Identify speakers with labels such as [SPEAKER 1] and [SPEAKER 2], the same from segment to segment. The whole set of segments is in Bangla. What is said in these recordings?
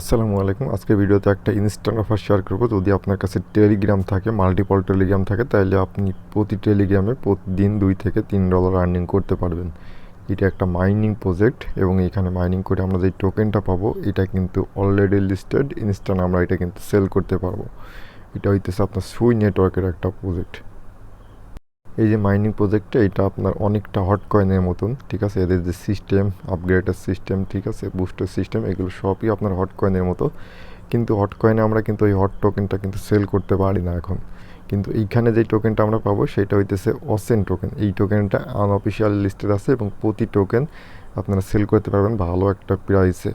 [SPEAKER 1] আসসালামু আলাইকুম। আজকের ভিডিওতে একটা ইনস্ট্যান্ট অফার শেয়ার করব। যদি আপনার কাছে টেলিগ্রাম থাকে মাল্টিপল টেলিগ্রাম থাকে তাহলে আপনি প্রতি টেলিগ্রামে প্রতিদিন দুই থেকে তিন ডলার আর্নিং করতে পারবেন। এটা একটা মাইনিং প্রজেক্ট এবং এখানে মাইনিং করে আমরা যে টোকেনটা পাবো, এটা কিন্তু অলরেডি লিস্টেড ইনস্ট্যান্ট আমরা এটা কিন্তু সেল করতে পারব। এটা হইতেছে আপনার সুই নেটওয়ার্কের একটা প্রজেক্ট এই যে মাইনিং প্রজেক্টটা এটা আপনার অনেকটা হট কয়েনের মতন, ঠিক আছে? এদের যে সিস্টেম আপগ্রেডের সিস্টেম ঠিক আছে? বুস্টার সিস্টেম এগুলো সবই আপনার হট কয়েনের মতো। কিন্তু হট কয়েনে আমরা কিন্তু ওই হট টোকেনটা কিন্তু সেল করতে পারি না এখন। কিন্তু এইখানে যে টোকেনটা আমরা পাবো, সেটা হইতেছে অসেন টোকেন এই টোকেনটা আনঅফিসিয়াল লিস্টেড আছে এবং প্রতি টোকেন আপনারা সেল করতে পারবেন, ভালো একটা প্রাইসে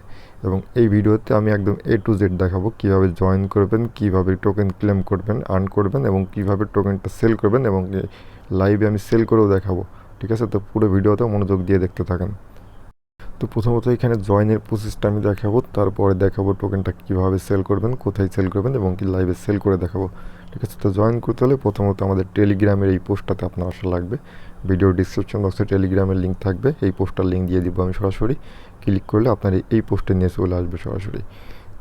[SPEAKER 1] এবং এই ভিডিওতে আমি একদম এ টু জেড দেখাবো কীভাবে জয়েন করবেন, কীভাবে টোকেন ক্লেম করবেন আর্ন করবেন এবং কীভাবে টোকেনটা সেল করবেন এবং লাইভে আমি সেল করেও দেখাবো। ঠিক আছে? তো পুরো ভিডিওতে মনোযোগ দিয়ে দেখতে থাকেন। তো প্রথমত এখানে জয়েনের প্রসেসটা আমি দেখাবো, তারপরে দেখাবো টোকেনটা কীভাবে সেল করবেন, কোথায় সেল করবেন এবং কি লাইভে সেল করে দেখাবো। ঠিক আছে? তো জয়েন করতে হলে প্রথমত আমাদের টেলিগ্রামের এই পোস্টটাতে আপনার আসা লাগবে। ভিডিও ডিসক্রিপশন বক্সে টেলিগ্রামের লিঙ্ক থাকবে। এই পোস্টটার লিঙ্ক দিয়ে দিব আমি সরাসরি। ক্লিক করলে আপনার এই- পোস্টে নিয়ে চলে আসবে সরাসরি।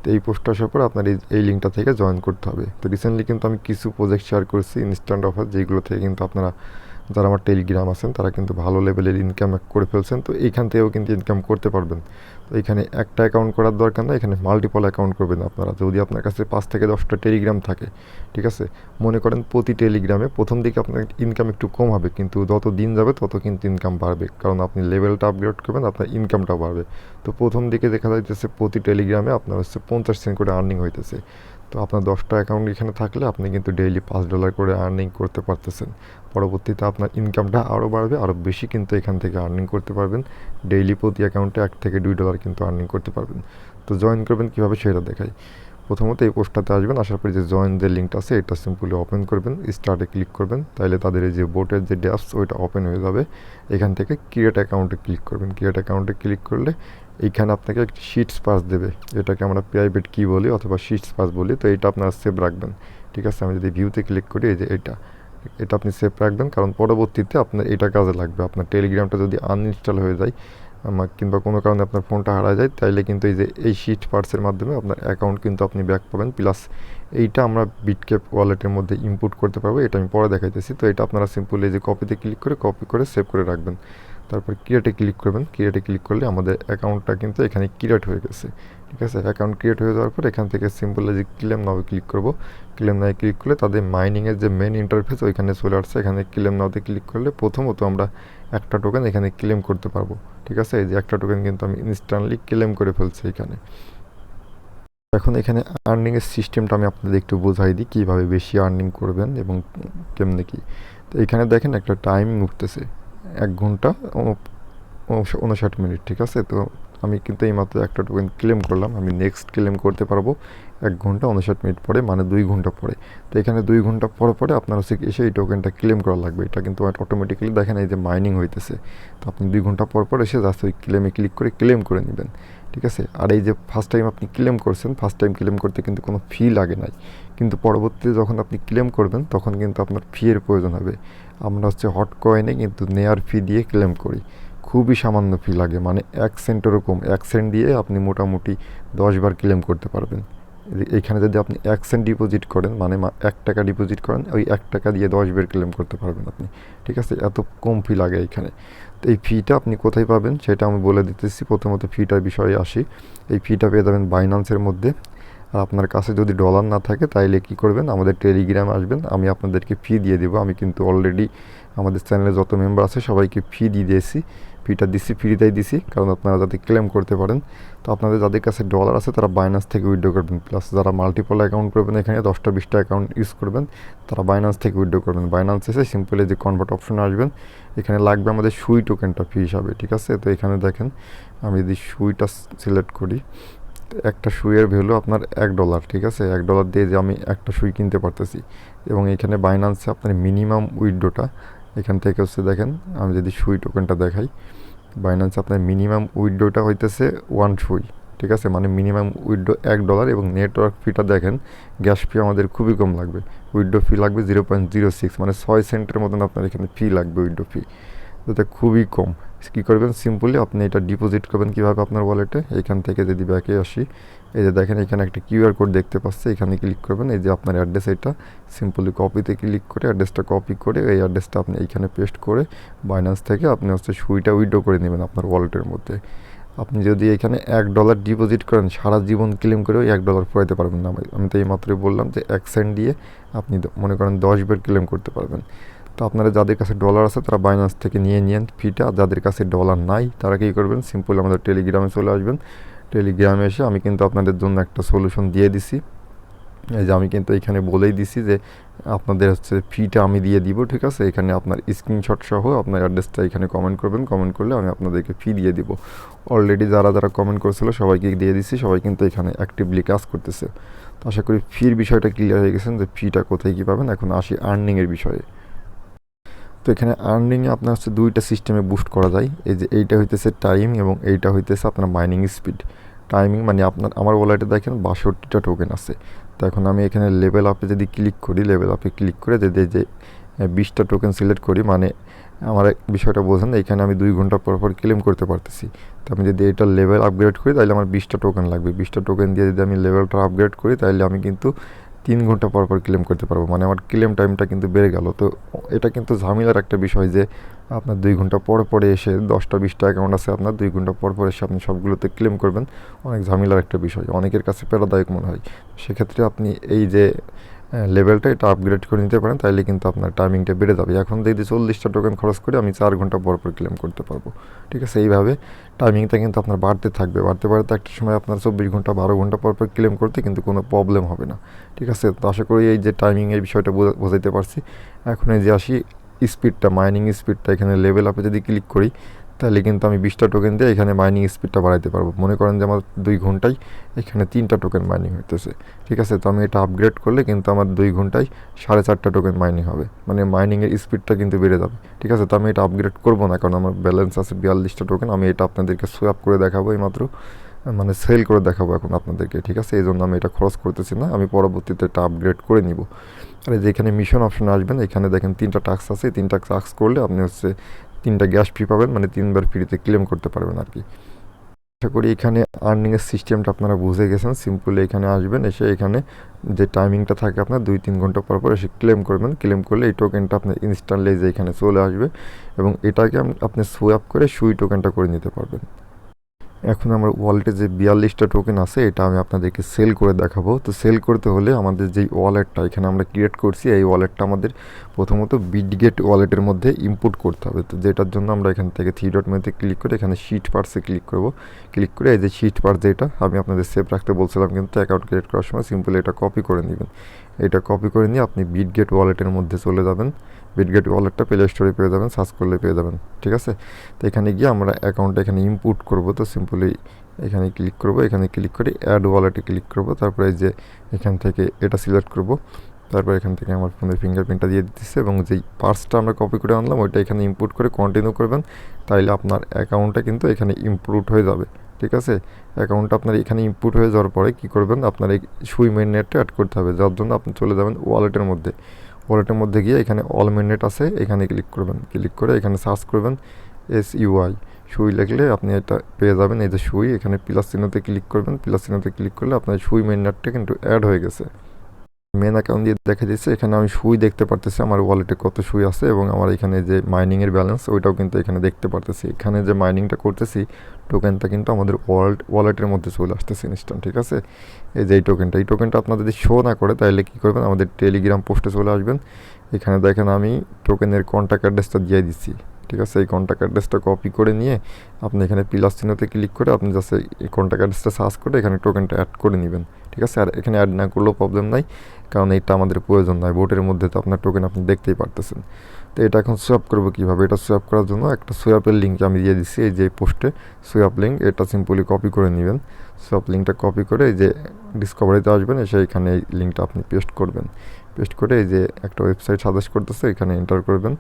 [SPEAKER 1] তো এই পোস্টটা আসার পর আপনার এই লিঙ্কটা থেকে জয়েন করতে হবে। তো রিসেন্টলি কিন্তু আমি কিছু প্রজেক্ট শেয়ার করেছি ইনস্ট্যান্ট অফার যেগুলো থেকে কিন্তু আপনারা যারা আমার টেলিগ্রাম আছেন, তারা কিন্তু ভালো লেভেলের ইনকাম করে ফেলছেন। তো এইখান থেকেও কিন্তু ইনকাম করতে পারবেন। তো এখানে একটা অ্যাকাউন্ট করার দরকার না এখানে মাল্টিপল অ্যাকাউন্ট করবেন আপনারা। যদি আপনার কাছে পাঁচ থেকে দশটা টেলিগ্রাম থাকে, ঠিক আছে? মনে করেন প্রতি টেলিগ্রামে প্রথম দিকে আপনার ইনকাম একটু কম হবে, কিন্তু যত দিন যাবে, তত কিন্তু ইনকাম বাড়বে। কারণ আপনি লেভেলটা আপগ্রেড করবেন, আপনার ইনকামটাও বাড়বে। তো প্রথম দিকে দেখা যাইতেছে প্রতি টেলিগ্রামে আপনার হচ্ছে পঞ্চাশ সেন্ট করে আর্নিং হইতেছে। তো আপনার দশটা অ্যাকাউন্ট এখানে থাকলে আপনি কিন্তু ডেইলি পাঁচ ডলার করে আর্নিং করতে পারতেছেন। পরবর্তীতে আপনার ইনকামটা আরও বাড়বে আরও বেশি কিন্তু এখান থেকে আর্নিং করতে পারবেন। ডেইলি প্রতি অ্যাকাউন্টে এক থেকে দুই ডলার কিন্তু আর্নিং করতে পারবেন। তো জয়েন করবেন কীভাবে সেটা দেখাই। প্রথমত এই পোস্টটাতে আসবেন আসার পরে যে জয়েন যে লিঙ্কটা আছে, এটা সিম্পলি ওপেন করবেন স্টার্টে ক্লিক করবেন তাহলে তাদের এই যে বোটের যে ড্যাপস ওইটা ওপেন হয়ে যাবে। এখান থেকে ক্রিয়েট অ্যাকাউন্টে ক্লিক করবেন। ক্রিয়েট অ্যাকাউন্টে ক্লিক করলে এইখানে আপনাকে একটি শিটস পাস দেবে। এটাকে আমরা প্রাইভেট কি বলি অথবা শিটস পাস বলি, তো এটা আপনারা সেভ রাখবেন। ঠিক আছে? আমি যদি ভিউতে ক্লিক করি, এই যে এটা এটা আপনি সেভ রাখবেন, কারণ পরবর্তীতে আপনার এটা কাজে লাগবে। আপনার টেলিগ্রামটা যদি আনইনস্টল হয়ে যায় আমার কিংবা কোনো কারণে আপনার ফোনটা হারা যায়, তাইলে কিন্তু এই যে এই শিট পার্টসের মাধ্যমে আপনার অ্যাকাউন্ট কিন্তু আপনি ব্যাক পাবেন। প্লাস এইটা আমরা বিটক্যাপ ওয়ালেটের মধ্যে ইনপুট করতে পারব, এটা আমি পরে দেখাইতেছি। তো এটা আপনারা সিম্পল এই যে কপিতে ক্লিক করে কপি করে সেভ করে রাখবেন। তারপর ক্রিয়েটে ক্লিক করবেন। ক্রিয়েটে ক্লিক করলে আমাদের অ্যাকাউন্টটা কিন্তু এখানে ক্রিয়েট হয়ে গেছে। ঠিক আছে? অ্যাকাউন্ট ক্রিয়েট হয়ে যাওয়ার পর এখান থেকে সিম্পল যে ক্লেম নাও ক্লিক করব। ক্লেম নাও ক্লিক করলে তাদের মাইনিংয়ের যে মেন ইন্টারফেস ওইখানে চলে আসছে। এখানে ক্লেম নাওতে ক্লিক করলে প্রথমত আমরা একটা টোকেন এখানে ক্লেম করতে পারব, ঠিক আছে? এই যে একটা টোকেন কিন্তু আমি ইনস্ট্যান্টলি ক্লেম করে ফেলছি এখানে। এখন এখানে আর্নিংয়ের সিস্টেমটা আমি আপনাদের একটু বোঝাই দিই, কীভাবে বেশি আর্নিং করবেন এবং কেমনে কী। তো এখানে দেখেন একটা টাইম উঠতেছে, এক ঘণ্টা উনষাট মিনিট, ঠিক আছে? তো আমি কিন্তু এইমাত্র একটা টোকেন ক্লেম করলাম, আমি নেক্সট ক্লেম করতে পারব এক ঘণ্টা উনষাট মিনিট পরে মানে দুই ঘণ্টা পরে। তো এখানে দুই ঘণ্টা পর পরে আপনার হচ্ছে এসে এই টোকেনটা ক্লেম করা লাগবে। এটা কিন্তু অটোমেটিক্যালি দেখেন এই যে মাইনিং হইতেছে। তো আপনি দুই ঘণ্টা পর পর এসে জাস্ট ওই ক্লেমে ক্লিক করে ক্লেম করে নেবেন, ঠিক আছে? আর এই যে ফার্স্ট টাইম আপনি ক্লেম করছেন ফার্স্ট টাইম ক্লেম করতে কিন্তু কোনো ফি লাগে নাই। কিন্তু পরবর্তীতে যখন আপনি ক্লেম করবেন, তখন কিন্তু আপনার ফি এর প্রয়োজন হবে। আমরা হচ্ছে হট কয়েনে কিন্তু নেয়ার ফি দিয়ে ক্লেম করি। খুবই সামান্য ফি লাগে। মানে এক সেন্ট ওরকম এক সেন্ট দিয়ে আপনি মোটামুটি দশবার ক্লেম করতে পারবেন। এখানে যদি আপনি এক সেন্ট ডিপোজিট করেন মানে এক টাকা ডিপোজিট করেন, ওই এক টাকা দিয়ে দশ বের ক্লেম করতে পারবেন আপনি। ঠিক আছে? এত কম ফি লাগে এখানে। তো এই ফিটা আপনি কোথায় পাবেন সেটা আমি বলে দিতেছি। প্রথমত ফিটার বিষয়ে আসি। এই ফিটা পেয়ে যাবেন বাইনান্সের মধ্যে। আর আপনার কাছে যদি ডলার না থাকে, তাইলে কি করবেন? আমাদের টেলিগ্রামে আসবেন। আমি আপনাদেরকে ফি দিয়ে দেবো। আমি কিন্তু অলরেডি আমাদের চ্যানেলে যত মেম্বার আছে, সবাইকে ফি দিয়ে দিয়েছি। ফিটা দিছি, ফ্রিতেই দিছি, কারণ আপনারা যাতে ক্লেম করতে পারেন, তো আপনাদের যাদের কাছে ডলার আছে, তারা বাইনান্স থেকে উইথড্র করবেন প্লাস যারা মাল্টিপল অ্যাকাউন্ট করবেন এখানে দশটা, বিশটা অ্যাকাউন্ট ইউজ করবেন, তারা বাইনান্স থেকে উইথড্র করবেন। বাইনান্স এসে সিম্পলি যে কনভার্ট অপশনে আসবেন, এখানে লাগবে আমাদের সুই টোকেনটা ফি হিসাবে, ঠিক আছে? তো এখানে দেখেন, আমি যদি সুইটা সিলেক্ট করি, একটা সুইয়ের ভ্যালু আপনার এক ডলার ঠিক আছে? এক ডলার দিয়ে যে আমি একটা সুই কিনতে পারতেছি, এবং এখানে বাইনান্সে আপনার মিনিমাম উইথড্রটা এখান থেকে হচ্ছে দেখেন, আমি যদি সুই টোকেনটা দেখাই বাইন্যান্স আপনার মিনিমাম উইড্রোটা হইতেছে ওয়ান ফুই ঠিক আছে? মানে মিনিমাম উইড্রো এক ডলার এবং নেটওয়ার্ক ফিটা দেখেন গ্যাস ফি আমাদের খুবই কম লাগবে। উইড্রো ফি লাগবে জিরো পয়েন্ট জিরো সিক্স মানে ছয় সেন্টের মতন আপনার এখানে ফি লাগবে উইড্রো ফি যেটা খুবই কম। কী করবেন? সিম্পলি আপনি এটা ডিপোজিট করবেন কীভাবে আপনার ওয়ালেটে এখান থেকে যদি ব্যাকে আসি, এই যে দেখেন এখানে একটা কিউআর কোড দেখতে পাচ্ছে, এখানে ক্লিক করবেন। এই যে আপনার অ্যাড্রেস এটা সিম্পলি কপিতে ক্লিক করে অ্যাড্রেসটা কপি করে এই অ্যাড্রেসটা আপনি এইখানে পেস্ট করে বাইন্যান্স থেকে আপনি হচ্ছে সুইটা উইড্রো করে নেবেন আপনার ওয়ালেটের মধ্যে। আপনি যদি এখানে এক ডলার ডিপোজিট করেন, সারা জীবন ক্লেম করেও এক ডলার ফুরাইতে পারবেন না। আমি তো এই মাত্রই বললাম যে এক সেন্ট দিয়ে আপনি মনে করেন দশ বার ক্লেম করতে পারবেন। তো আপনারা যাদের কাছে ডলার আছে, তারা বাইন্যান্স থেকে নিয়ে নিয়েন ফিটা যাদের কাছে ডলার নাই, তারা কী করবেন? সিম্পল আমাদের টেলিগ্রামে চলে আসবেন। টেলিগ্রামে এসে আমি কিন্তু আপনাদের জন্য একটা সলিউশন দিয়ে দিছি। এই যে আমি কিন্তু এখানে বলেই দিছি যে, আপনাদের হচ্ছে ফিটা আমি দিয়ে দিব, ঠিক আছে? এখানে আপনার স্ক্রিনশট সহ আপনার অ্যাড্রেসটা এখানে কমেন্ট করবেন। কমেন্ট করলে আমি আপনাদেরকে ফি দিয়ে দিব। অলরেডি যারা যারা কমেন্ট করেছিল, সবাইকে দিয়ে দিছি। সবাই কিন্তু এখানে অ্যাক্টিভলি কাজ করতেছে। তো আশা করি ফির বিষয়টা ক্লিয়ার হয়ে গেছেন যে ফিটা কোথায় কী পাবেন? এখন আসি আর্নিংয়ের বিষয়ে। তো এখানে আর্নিংয়ে আপনার হচ্ছে দুইটা সিস্টেমে বুস্ট করা যায়। এই যে এইটা হইতেছে টাইম এবং এইটা হইতেছে আপনার মাইনিং স্পিড টাইমিং মানে আপনার, আমার ওয়ালেটে দেখেন বাষট্টিটা টোকেন আছে। তো এখন আমি এখানে লেভেল আপে যদি ক্লিক করি লেভেল আপে ক্লিক করে যদি যে বিশটা টোকেন সিলেক্ট করি মানে আমার বিষয়টা বোঝেন, এখানে আমি দুই ঘণ্টা পর পর ক্লেম করতে পারতেছি। তো আমি যদি এটা লেভেল আপগ্রেড করি, তাহলে আমার বিশটা টোকেন লাগবে। বিশটা টোকেন দিয়ে যদি আমি লেভেলটা আপগ্রেড করি, তাহলে আমি কিন্তু তিন ঘণ্টা পর পর ক্লেম করতে পারব। মানে আমার ক্লেম টাইমটা কিন্তু বেড়ে গেল। তো এটা কিন্তু ঝামেলার একটা বিষয় যে, আপনার দুই ঘণ্টা পর পরে এসে দশটা, বিশটা অ্যাকাউন্ট আছে, আপনার দুই ঘণ্টা পর পর এসে আপনি সবগুলোতে ক্লেম করবেন। অনেক ঝামেলার একটা বিষয়। অনেকের কাছে প্যারাদায়ক মনে হয়। সেক্ষেত্রে আপনি এই যে লেভেলটা এটা আপগ্রেড করে নিতে পারেন তাহলে কিন্তু আপনার টাইমিংটা বেড়ে যাবে। এখন যদি চল্লিশটা টোকেন খরচ করে আমি চার ঘণ্টা পর পর ক্লেম করতে পারব। ঠিক আছে? এইভাবে টাইমিংটা কিন্তু আপনার বাড়তে থাকবে। বাড়তে বাড়তে একটা সময় আপনার চব্বিশ ঘণ্টা, বারো ঘণ্টা পর পর ক্লেম করতে কিন্তু কোনো প্রবলেম হবে না। ঠিক আছে? তো আশা করি এই যে টাইমিংয়ের বিষয়টা বোঝা- বোঝাইতে পারছি। এখন এই যে আসি স্পিডটা মাইনিং স্পিডটা এখানে লেভেল আপে যদি ক্লিক করি তাহলে কিন্তু আমি বিশটা টোকেন দিয়ে এখানে মাইনিং স্পিডটা বাড়াইতে পারব। মনে করেন যে আমার দুই ঘন্টায় এখানে তিনটা টোকেন মাইনিং হইতেছে। ঠিক আছে, তো আমি এটা আপগ্রেড করলে কিন্তু আমার দুই ঘন্টায় সাড়ে চারটা টোকেন মাইনিং হবে। মানে মাইনিংয়ের স্পিডটা কিন্তু বেড়ে যাবে। ঠিক আছে, তো আমি এটা আপগ্রেড করব না, কারণ আমার ব্যালেন্স আছে বিয়াল্লিশটা টোকেন আমি এটা আপনাদেরকে সোয়াপ করে দেখাবো এইমাত্র। মানে সেল করে দেখাবো এখন আপনাদেরকে। ঠিক আছে এই জন্য আমি এটা খরচ করতেছি না। আমি পরবর্তীতে এটা আপগ্রেড করে নিব। আর এই যে এখানে মিশন অপশন আসবেন এখানে দেখেন তিনটা টাস্ক আছে। তিনটা টাস্ক করলে আপনি হচ্ছে তিনটা গ্যাস ফ্রি পাবেন মানে তিনবার ফ্রিতে ক্লেম করতে পারবেন আর কি। আশা করি এখানে আর্নিংয়ের সিস্টেমটা আপনারা বুঝে গেছেন সিম্পলি এখানে আসবেন, এসে এখানে যে টাইমিংটা থাকে আপনার দুই তিন ঘণ্টা পর পর এসে ক্লেম করবেন। ক্লেম করলে এই টোকেনটা আপনার ইনস্ট্যান্টলি যে এখানে চলে আসবে এবং এটাকে আপনি সোয়াপ করে সুই টোকেনটা করে নিতে পারবেন। এখন আমার ওয়ালেটে যে বিয়াল্লিশটা টোকেন আছে, এটা আমি আপনাদেরকে সেল করে দেখাবো। তো সেল করতে হলে আমাদের যেই ওয়ালেটটা এখানে আমরা ক্রিয়েট করছি, এই ওয়ালেটটা আমাদের প্রথমত বিটগেট ওয়ালেটের মধ্যে ইনপুট করতে হবে। তো যেটার জন্য আমরা এখান থেকে থ্রি ডট মেতে ক্লিক করে এখানে শিট পার্সে ক্লিক করব। ক্লিক করে এই যে শিট পার্স যেটা, আমি আপনাদের সেভ রাখতে বলছিলাম, কিন্তু অ্যাকাউন্ট ক্রিয়েট করার সময় সিম্পলি এটা কপি করে নেবেন। এটা কপি করে নিয়ে আপনি বিটগেট ওয়ালেটের মধ্যে চলে যাবেন। বিটগেট ওয়ালেটটা প্লে স্টোরে পেয়ে যাবেন সার্চ করলে পেয়ে যাবেন, ঠিক আছে? তো এখানে গিয়ে আমরা অ্যাকাউন্টটা এখানে ইনপুট করব, তো সিম্পলি এখানে ক্লিক করব, এখানে ক্লিক করে অ্যাড ওয়ালেটে ক্লিক করব, তারপরে যে এখান থেকে এটা সিলেক্ট করব, তারপর এখান থেকে আমার ফোনের ফিঙ্গারপ্রিন্টটা দিয়ে দিতেছে এবং যেই পার্সটা আমরা কপি করে আনলাম, ওইটা এখানে ইনপুট করে কন্টিনিউ করবেন, তাইলে আপনার অ্যাকাউন্টটা কিন্তু এখানে ইমপ্রুভ হয়ে যাবে, ঠিক আছে? অ্যাকাউন্টটা আপনার এখানে ইনপুট হয়ে যাওয়ার পরে কী করবেন? আপনার এই সুই মেন নেটটা অ্যাড করতে হবে, যার জন্য আপনি চলে যাবেন ওয়ালেটের মধ্যে। ওয়ালেটের মধ্যে গিয়ে এখানে অল মিনেট আছে, এখানে ক্লিক করবেন ক্লিক করে এখানে সার্চ করবেন এস ইউআই সুই লিখলে আপনি এটা পেয়ে যাবেন, এই যে সুই, এখানে প্লাস চিহ্নতে ক্লিক করবেন প্লাস চিহ্নতে ক্লিক করলে আপনার সুই মেন্টটা কিন্তু অ্যাড হয়ে গেছে। মেন অ্যাকাউন্ট দিয়ে দেখা দিচ্ছে এখানে আমি সুই দেখতে পারতেছি, আমার ওয়ালেটে কত সুই আছে এবং আমার এখানে যে মাইনিংয়ের ব্যালেন্স ওইটাও কিন্তু এখানে দেখতে পারতেছি। এখানে যে মাইনিংটা করতেছি টোকেনটা কিন্তু আমাদের ওয়ালেট ওয়ালেটের মধ্যে চলে আসতেছে ইনস্ট্যান্ট ঠিক আছে? এই যে এই টোকেনটা এই টোকেনটা আপনার যদি শো না করে, তাহলে কী করবেন? আমাদের টেলিগ্রাম পোস্টে চলে আসবেন। এখানে দেখেন আমি টোকেনের কন্ট্যাক্ট অ্যাড্রেসটা দিয়ে দিচ্ছি। ঠিক আছে, এই কন্ট্যাক্ট অ্যাড্রেসটা কপি করে নিয়ে আপনি এখানে প্লাস চিহ্নতে ক্লিক করে আপনি জাস্ট এই কন্ট্যাক্ট অ্যাড্রেসটা সার্চ করে এখানে টোকেনটা অ্যাড করে নেবেন। ঠিক আছে, আর এখানে অ্যাড না করলেও প্রবলেম নাই, কারণ এইটা আমাদের প্রয়োজন নয় বোটের মধ্যে তো আপনার টোকেন আপনি দেখতেই পারতেছেন। তো এটা এখন সোয়াপ করব কীভাবে? এটা সোয়াপ করার জন্য একটা সোয়াপের লিঙ্ক আমি দিয়ে দিচ্ছি এই যে পোস্টে সোয়াপ লিঙ্ক এটা সিম্পলি কপি করে নেবেন। সোয়াপ লিঙ্কটা কপি করে এই যে ডিসকভারিতে আসবেন, এসে এখানে এই লিঙ্কটা আপনি পেস্ট করবেন। পেস্ট করে এই যে একটা ওয়েবসাইট সাজেস্ট করতেছে, এখানে এন্টার করবেন।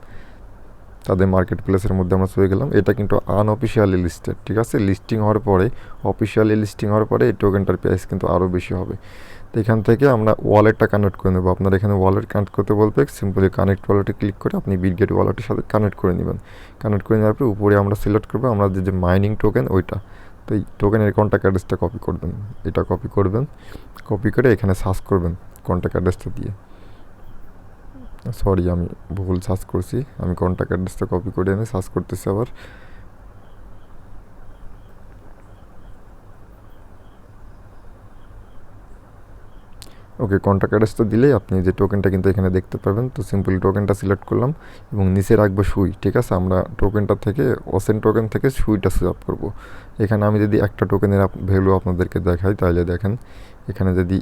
[SPEAKER 1] তাদের মার্কেট প্লেসের মধ্যে আমরা চলে গেলাম। এটা কিন্তু আনঅফিসিয়ালি লিস্টেড ঠিক আছে? লিস্টিং হওয়ার পরে অফিসিয়ালি লিস্টিং হওয়ার পরে এই টোকেনটার প্রাইস কিন্তু আরও বেশি হবে। তো এখান থেকে আমরা ওয়ালেটটা কানেক্ট করে নেব। আপনার এখানে ওয়ালেট কানেক্ট করতে বলবে সিম্পলি কানেক্ট ওয়ালেটে ক্লিক করে আপনি বিটগেট ওয়ালেটের সাথে কানেক্ট করে নেবেন। কানেক্ট করে নেওয়ার পরে উপরে আমরা সিলেক্ট করব, আমরা যে যে মাইনিং টোকেন ওইটা। তো এই টোকেনের কন্ট্যাক্ট অ্যাড্রেসটা কপি করবেন। এটা কপি করবেন কপি করে এখানে সার্চ করবেন কন্ট্যাক্ট অ্যাড্রেসটা দিয়ে। সরি আমি ভুল সার্চ করছি। আমি কন্ট্যাক্ট অ্যাড্রেসটা কপি করে এনে সার্চ করতেছি আবার। ওকে কন্ট্যাক্ট অ্যাড্রেসটা দিলেই আপনি যে টোকেনটা কিন্তু এখানে দেখতে পারবেন। তো সিম্পলি টোকেনটা সিলেক্ট করলাম এবং নিচে রাখব সুই, ঠিক আছে? আমরা টোকেনটা থেকে ওসেন টোকেন থেকে সুইটা সুইপ করব। এখানে আমি যদি একটা টোকেনের ভ্যালু আপনাদেরকে দেখাই, তাহলে দেখেন, এখানে যদি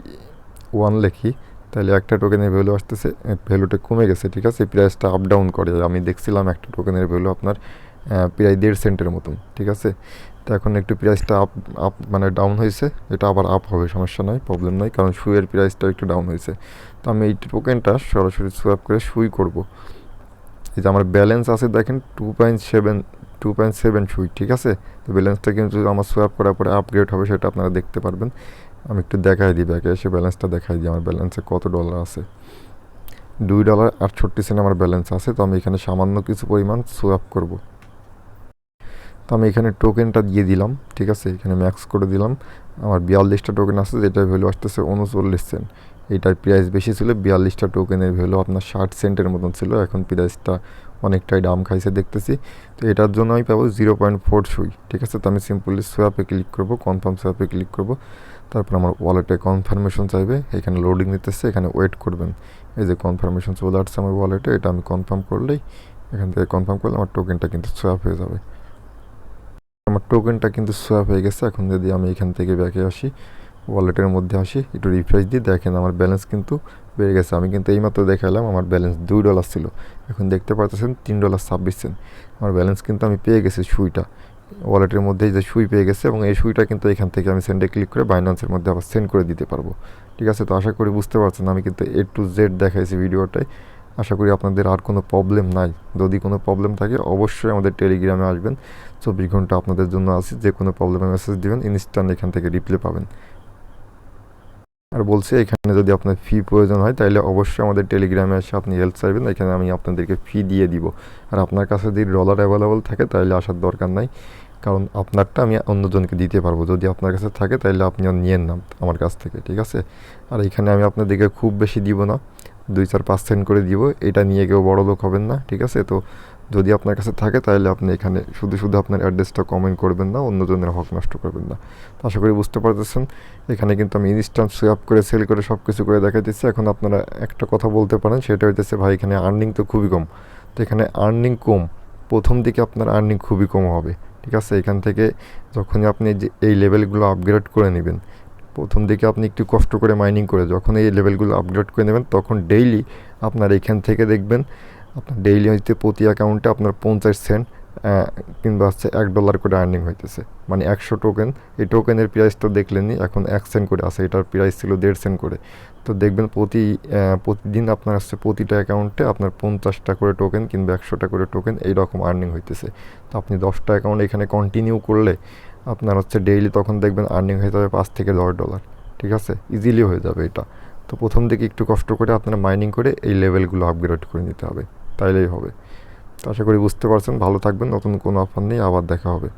[SPEAKER 1] ওয়ান লেখি তাহলে একটা টোকেনের ভ্যালু আসতেছে ভ্যালুটা কমে গেছে, ঠিক আছে? প্রাইসটা আপ ডাউন করে, আমি দেখছিলাম একটা টোকেনের ভ্যালু আপনার প্রায় দেড় সেন্টের মতন, ঠিক আছে? তো এখন একটু প্রাইসটা আপ আপ মানে ডাউন হয়েছে, এটা আবার আপ হবে, সমস্যা নয় প্রবলেম নয় কারণ শুয়ের প্রাইসটা একটু ডাউন হয়েছে। তো আমি এই টোকেনটা সরাসরি সোয়াপ করে সুই করব। এই যে আমার ব্যালেন্স আছে, দেখেন two point seven two point seven SUI, ঠিক আছে? তো ব্যালেন্সটা কিন্তু আমার সোয়াপ করার পরে আপগ্রেড হবে, সেটা আপনারা দেখতে পারবেন। আমি একটু দেখাই দিই ব্যাকে এসে ব্যালেন্সটা দেখাই দিই। আমার ব্যালেন্সে কত ডলার আছে? দুই ডলার আটষট্টি সেন্ট আমার ব্যালেন্স আছে, তো আমি এখানে সামান্য কিছু পরিমাণ সোয়াপ করব। তো আমি এখানে টোকেনটা দিয়ে দিলাম, ঠিক আছে? এখানে ম্যাক্স করে দিলাম। আমার বিয়াল্লিশটা টোকেন আছে, যেটার ভ্যালু আসতেছে উনচল্লিশ সেন্ট এইটার প্রাইস বেশি ছিল, বিয়াল্লিশটা টোকেনের ভ্যালু আপনার ষাট সেন্টের মতন ছিল। এখন প্রাইসটা অনেকটাই দাম খাইছে দেখতেছি। তো এটার জন্য আমি পাবো জিরো পয়েন্ট ফোর সুই ঠিক আছে? তো আমি সিম্পলি সোয়াপে ক্লিক করব কনফার্ম সোয়াপে ক্লিক করব। তারপর আমার ওয়ালেটে কনফার্মেশন চাইবে, এখানে লোডিং নিতেছে, এখানে ওয়েট করবেন। এই যে কনফার্মেশন চলে আসছে আমার ওয়ালেটে এটা আমি কনফার্ম করলেই এখান থেকে কনফার্ম করলে আমার টোকেনটা কিন্তু সোয়াপ হয়ে যাবে। আমার টোকেনটা কিন্তু সোয়াপ হয়ে গেছে, এখন যদি আমি এখান থেকে ব্যাকে আসি ওয়ালেটের মধ্যে আসি, একটু রিফ্রেশ দিই, দেখেন আমার ব্যালেন্স কিন্তু বেড়ে গেছে। আমি কিন্তু এইমাত্র দেখালাম আমার ব্যালেন্স দুই ডলার ছিল। এখন দেখতে পাচ্ছেন তিন ডলার ছাব্বিশ সেন্ট আমার ব্যালেন্স কিন্তু আমি পেয়ে গেছি সুইটা। ওয়ালেটের মধ্যে যে সুই পেয়ে গেছে এবং এই সুইটা কিন্তু এখান থেকে আমি সেন্ডে ক্লিক করে বাইন্যান্সের মধ্যে আবার সেন্ড করে দিতে পারব। ঠিক আছে? তো আশা করি বুঝতে পারছেন আমি কিন্তু এ টু জেড দেখাইছি ভিডিওটায় আশা করি আপনাদের আর কোনো প্রবলেম নাই। যদি কোনো প্রবলেম থাকে, অবশ্যই আমাদের টেলিগ্রামে আসবেন। চব্বিশ ঘণ্টা আপনাদের জন্য আসি যে কোনো প্রবলেমে মেসেজ দেবেন ইনস্ট্যান্ট এখান থেকে রিপ্লাই পাবেন। আর বলছি, এখানে যদি আপনার ফি প্রয়োজন হয় তাহলে অবশ্যই আমাদের টেলিগ্রামে এসে আপনি হেল্প চাইবেন এখানে আমি আপনাদেরকে ফি দিয়ে দিব। আর আপনার কাছে যদি ডলার অ্যাভেলেবল থাকে তাহলে আসার দরকার নাই। কারণ আপনারটা আমি অন্যজনকে দিতে পারব। যদি আপনার কাছে থাকে তাহলে আপনি নিয়েন না আমার কাছ থেকে, ঠিক আছে? আর এখানে আমি আপনাদেরকে খুব বেশি দিব না। দুই চার পার্সেন্ট করে দিব। এটা নিয়ে কেউ বড় লোক হবেন না, ঠিক আছে? তো যদি আপনার কাছে থাকে, তাহলে আপনি এখানে শুধু শুধু আপনার অ্যাড্রেসটা কমেন্ট করবেন না, অন্যজনের হক নষ্ট করবেন না। আশা করি বুঝতে পারতেছেন। এখানে কিন্তু আমি ইনস্ট্যান্ট সুইপ করে সেল করে সব কিছু করে দেখাইতেছি। এখন আপনারা একটা কথা বলতে পারেন, সেটা হইতেছে, ভাই, এখানে আর্নিং তো খুবই কম। তো এখানে আর্নিং কম, প্রথম দিকে আপনার আর্নিং খুবই কম হবে। ঠিক আছে? এখান থেকে যখনই আপনি যে, এই লেভেলগুলো আপগ্রেড করে নেবেন, প্রথম দিকে আপনি একটু কষ্ট করে মাইনিং করে যখন এই লেভেলগুলো আপগ্রেড করে নেবেন, তখন ডেইলি আপনার এখান থেকে দেখবেন আপনার ডেইলি হইতে প্রতি অ্যাকাউন্টে আপনার পঞ্চাশ সেন্ট কিংবা হচ্ছে এক ডলার করে আর্নিং হইতেছে। মানে একশো টোকেন এই টোকেনের প্রাইস তো দেখলেনই, এখন এক সেন্ট করে আছে, এটার প্রাইস ছিল দেড় সেন্ট করে। তো দেখবেন প্রতি প্রতিদিন আপনার হচ্ছে প্রতিটা অ্যাকাউন্টে আপনার পঞ্চাশটা করে টোকেন কিংবা একশোটা করে টোকেন এইরকম আর্নিং হইতেছে। তো আপনি দশটা অ্যাকাউন্ট এখানে কন্টিনিউ করলে আপনার হচ্ছে ডেইলি তখন দেখবেন আর্নিং হয়ে যাবে পাঁচ থেকে দশ ডলার ঠিক আছে? ইজিলি হয়ে যাবে এটা। তো প্রথম দিকে একটু কষ্ট করে আপনারা মাইনিং করে এই লেভেলগুলো আপগ্রেড করে নিতে হবে। তাইলেই হবে। তো আশা করি বুঝতে পারছেন। ভালো থাকবেন। নতুন কোনো অফার নেই আবার দেখা হবে।